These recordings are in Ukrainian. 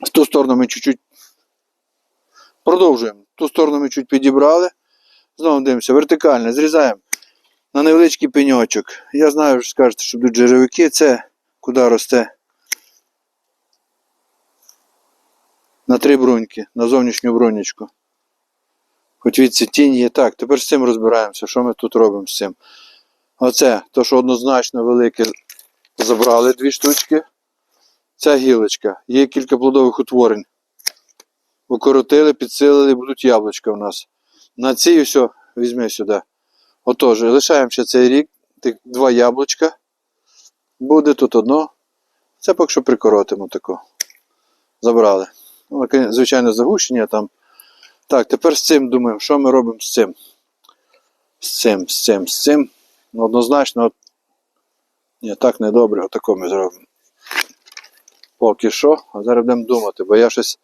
В ту сторону ми чуть-чуть продовжуємо. В ту сторону ми чуть підібрали. Знову дивимося, вертикально, зрізаємо на невеличкий пеньочок. Я знаю, що скажете, що тут джеревики, це куди росте. На три бруньки, на зовнішню брунечку. Хоч від тінь є. Так, тепер з цим розбираємося, що ми тут робимо з цим. Оце, то, що однозначно велике, забрали дві штучки. Ця гілочка. Є кілька плодових утворень. Укоротили, підсилили, будуть яблучка у нас. На цій все, візьми сюди. Отож, лишаємо ще цей рік. Два яблучка. Буде тут одно. Це поки що прикоротимо тако. Забрали. Ну, звичайно, загущення там. Так, тепер з цим думаємо, що ми робимо з цим. З цим, з цим, з цим. Ну, однозначно, от... Ні, так не добре, отако ми зробимо. Поки що, а зараз будемо думати, бо я щось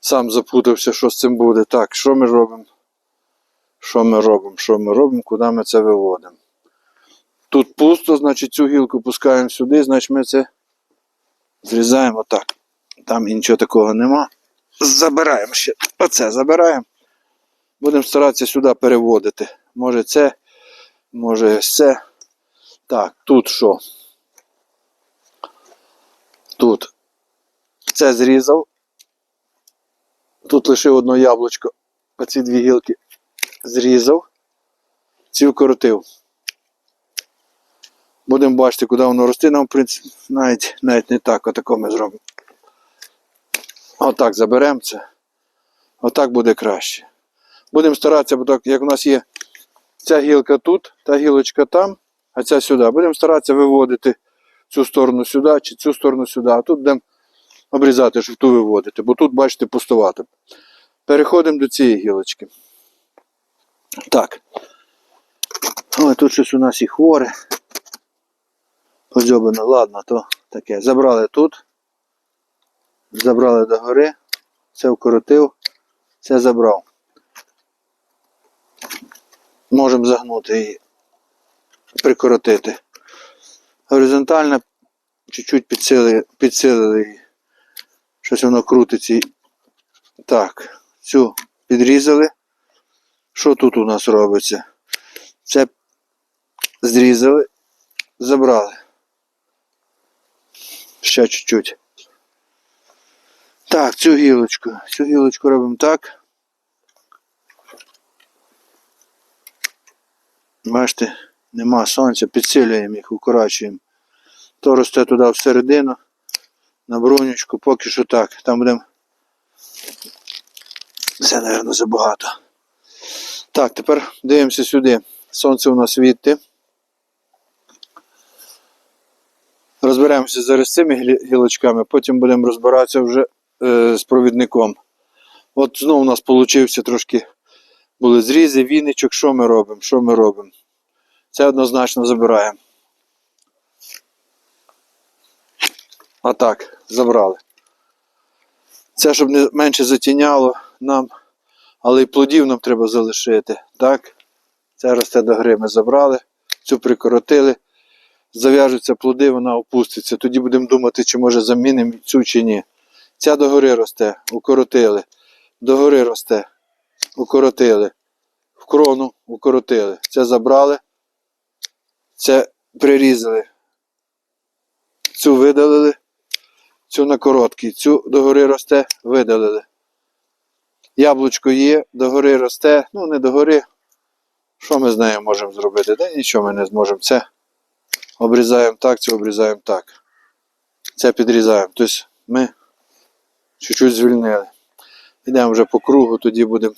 сам запутався, що з цим буде. Так, що ми робимо? Що ми робимо? Що ми робимо? Куди ми це виводимо? Тут пусто, значить цю гілку пускаємо сюди, значить ми це зрізаємо отак. Там і нічого такого нема. Забираємо ще. Оце забираємо. Будемо старатися сюди переводити. Може це, може це. Так, тут що? Тут. Це зрізав. Тут лишив одно яблучко. Оці дві гілки зрізав. Ці вкоротив. Будемо бачити, куди воно росте. Нам, в принципі, навіть, навіть не так, отако ми зробимо. Отак заберемо це. Отак буде краще. Будемо старатися, бо так, як у нас є ця гілка тут, та гілочка там, а ця сюди. Будемо старатися виводити цю сторону сюди чи цю сторону сюди. А тут будемо обрізати, щоб ту виводити. Бо тут, бачите, пустувато. Переходимо до цієї гілочки. Так. Ой, тут щось у нас і хворе. Подзьобано, ладно, то таке. Забрали тут. Забрали до гори. Це вкоротив, це забрав. Можемо загнути і прикоротити. Горизонтально чуть-чуть підсилили, підсилили її. Щось воно крутиться. Так, цю підрізали. Що тут у нас робиться? Це зрізали, забрали. Ще чуть-чуть. Так, цю гілочку. Цю гілочку робимо так. Бачите, нема сонця, підсилюємо їх, укорачуємо. То росте туди всередину, на бронючку, поки що так. Там будемо. Це, мабуть, забагато. Так, тепер дивимося сюди. Сонце у нас відти. Розберемося зараз з цими гілочками, потім будемо розбиратися вже е, з провідником. От знову у нас получився трошки були зрізи, віничок. Що ми робимо? Що ми робимо? Це однозначно забираємо. А так, забрали. Це, щоб не менше затіняло нам, але й плодів нам треба залишити. Так? Це росте до гри ми забрали, цю прикоротили. Зав'яжуться плоди, вона опуститься. Тоді будемо думати, чи може замінимо цю чи ні. Ця догори росте, укоротили. Догори росте, укоротили. В крону укоротили. Це забрали. Це прирізали. Цю видалили. Цю на короткий. Цю догори росте, видалили. Яблучко є, догори росте. Ну, не догори. Що ми з нею можемо зробити? Та нічого ми не зможемо. Це обрізаємо так, це обрізаємо так. Це підрізаємо. Тобто ми чуть-чуть звільнили. Йдемо вже по кругу, тоді будемо.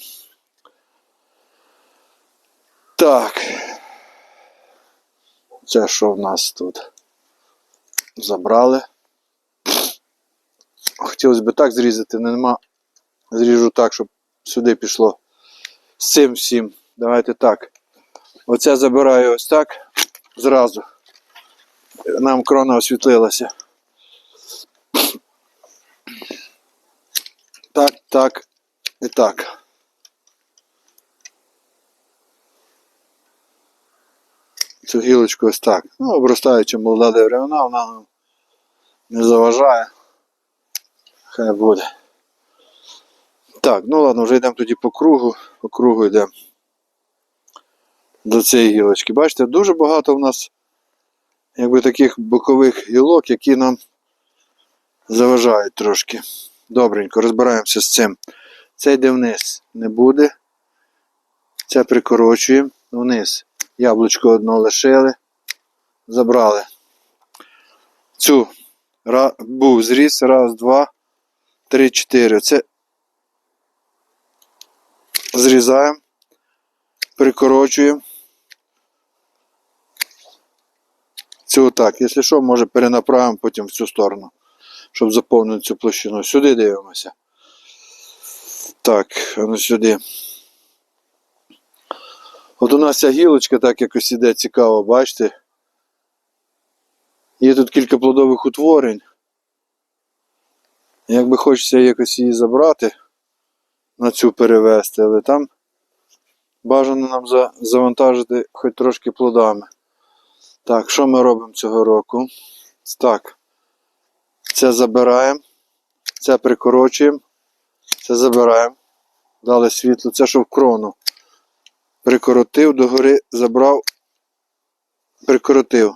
Так. Це що в нас тут? Забрали. Хотілося б так зрізати, але нема. Зріжу так, щоб сюди пішло. З цим всім. Давайте так. Оце забираю ось так. Зразу. Нам крона освітлилася. Так, так і так. Цю гілочку ось так. Ну, обростаючи молода деревина, вона нам не заважає. Хай буде. Так, ну ладно, вже йдемо тоді по кругу. По кругу йдемо до цієї гілочки. Бачите, дуже багато в нас якби таких бокових гілок, які нам заважають трошки. Добренько, розбираємося з цим. Це йде вниз, не буде. Це прикорочуємо вниз. Яблучко одно лишили, забрали. Цю був зріз, раз, два, три, чотири. Це зрізаємо, прикорочуємо. Цю так, якщо що, може перенаправимо потім в цю сторону, щоб заповнити цю площину. Сюди дивимося. Так, а ну сюди. От у нас ця гілочка так якось іде цікаво, бачите? Є тут кілька плодових утворень. Якби хочеться якось її забрати, на цю перевести, але там бажано нам завантажити хоч трошки плодами. Так, що ми робимо цього року? Так. Це забираємо, це прикорочуємо, це забираємо. Дали світло, це що в крону. Прикоротив, догори забрав, прикоротив.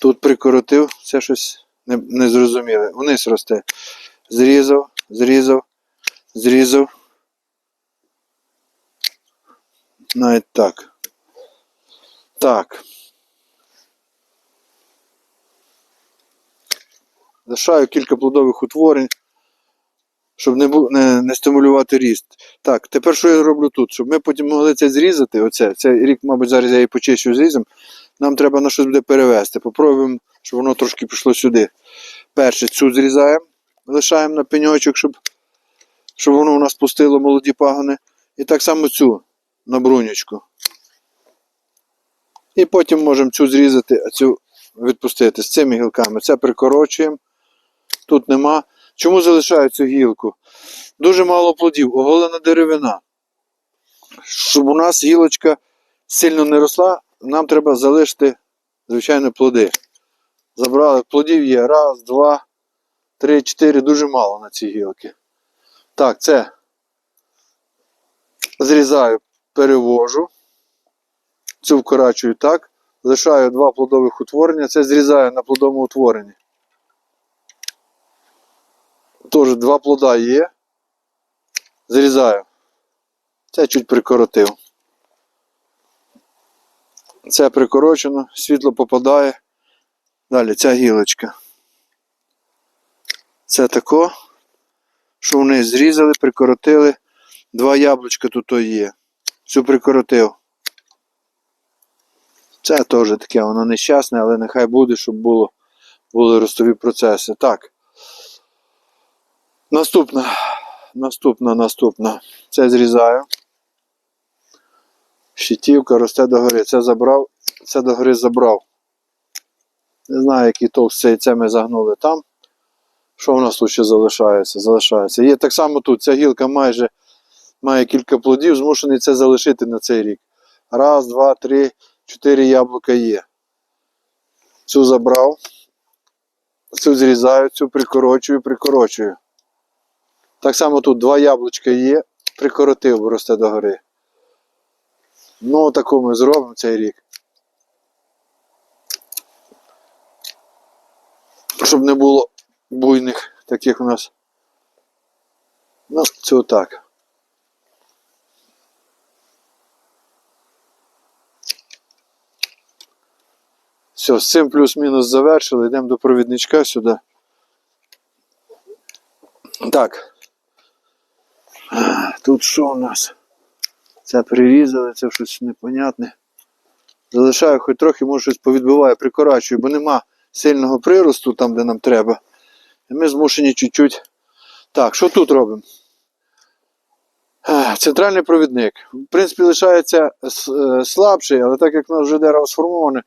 Тут прикоротив, це щось не, не. Вниз росте. Зрізав, зрізав, зрізав. Навіть так. Так. Лишаю кілька плодових утворень, щоб не, не, не стимулювати ріст. Так, тепер що я роблю тут? Щоб ми потім могли це зрізати, оце, цей рік, мабуть, зараз я її почищу зрізом, нам треба на щось буде перевести. Попробуємо, щоб воно трошки пішло сюди. Перше цю зрізаємо, лишаємо на пеньочок, щоб, щоб воно у нас пустило молоді пагони. І так само цю на брунючку. І потім можемо цю зрізати, а цю відпустити з цими гілками. Це прикорочуємо. Тут нема. Чому залишаю цю гілку? Дуже мало плодів, оголена деревина. Щоб у нас гілочка сильно не росла, нам треба залишити, звичайно, плоди. Забрали, плодів є. Раз, два, три, чотири, дуже мало на цій гілки. Так, це зрізаю, перевожу. Цю вкорачую так. Лишаю два плодових утворення. Це зрізаю на плодовому утворенні. Теж два плода є. Зрізаю. Це чуть прикоротив. Це прикорочено, світло попадає. Далі ця гілочка. Це тако, що вони зрізали, прикоротили. Два яблучка тут є. Цю прикоротив. Це теж таке, воно нещасне, але нехай буде, щоб було, були ростові процеси. Так. Наступна. Наступна, наступна. Це зрізаю. Щитівка росте догори. Це забрав, це догори забрав. Не знаю, який толк з це ми загнули там. Що в нас тут ще залишається? Залишається. Є так само тут. Ця гілка майже має кілька плодів, змушений це залишити на цей рік. Раз, два, три, чотири яблука є. Цю забрав. Цю зрізаю, цю прикорочую, прикорочую. Так само тут два яблучка є, прикоротив, росте догори. Ну, таку ми зробимо цей рік. Щоб не було буйних таких у нас. Ну, це отак. Все, з цим плюс-мінус завершили. Йдемо до провідничка сюди. Так. Тут що у нас? Це прирізали, це щось непонятне. Залишаю хоч трохи, може щось повідбиваю, прикорачую, бо нема сильного приросту там, де нам треба. І ми змушені чуть-чуть. Так, що тут робимо? Центральний провідник. В принципі, лишається е, слабший, але так як у нас вже дерево сформоване,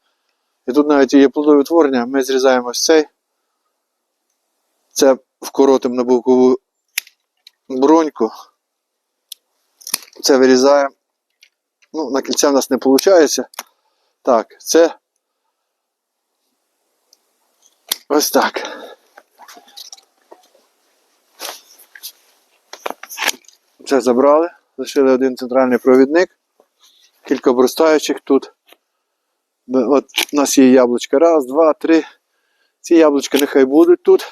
і тут навіть є плодові утворення, ми зрізаємо ось цей. Це вкоротимо на бокову броньку. Це вирізаємо. Ну, На кільця в нас не виходить. Так, це ось так. Це забрали, лишили один центральний провідник, кілька обростаючих тут. От У нас є яблучка. Раз, два, три. Ці яблучки нехай будуть тут.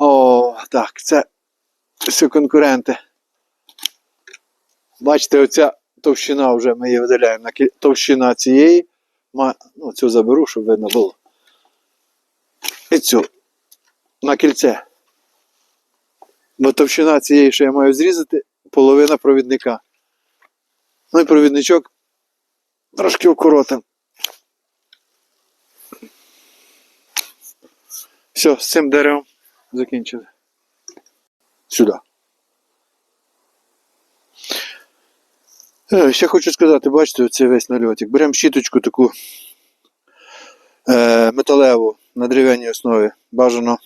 О, так, це всі конкуренти. Бачите, оця товщина вже ми її видаляємо. На Товщина цієї. Ну, цю заберу, щоб видно було. І цю. На кільце. Бо товщина цієї, що я маю зрізати, половина провідника. Ну і провідничок трошки укоротим. Все, з цим деревом закінчили. Сюди. Ще хочу сказати, бачите, оцей весь нальотик. Беремо щіточку таку е, металеву на дерев'яній основі. Бажано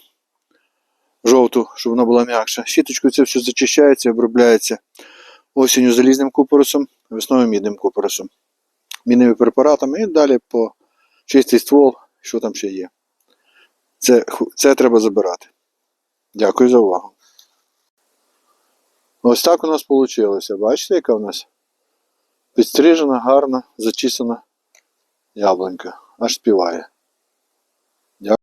жовту, щоб вона була м'якша. Щіточкою це все зачищається, обробляється осінню залізним купоросом, весною мідним купоросом, мідними препаратами і далі по чистий ствол, що там ще є. Це, це треба забирати. Дякую за увагу. Ось так у нас вийшло. Бачите, яка у нас підстрижена, гарна, зачісана яблунька. Аж співає.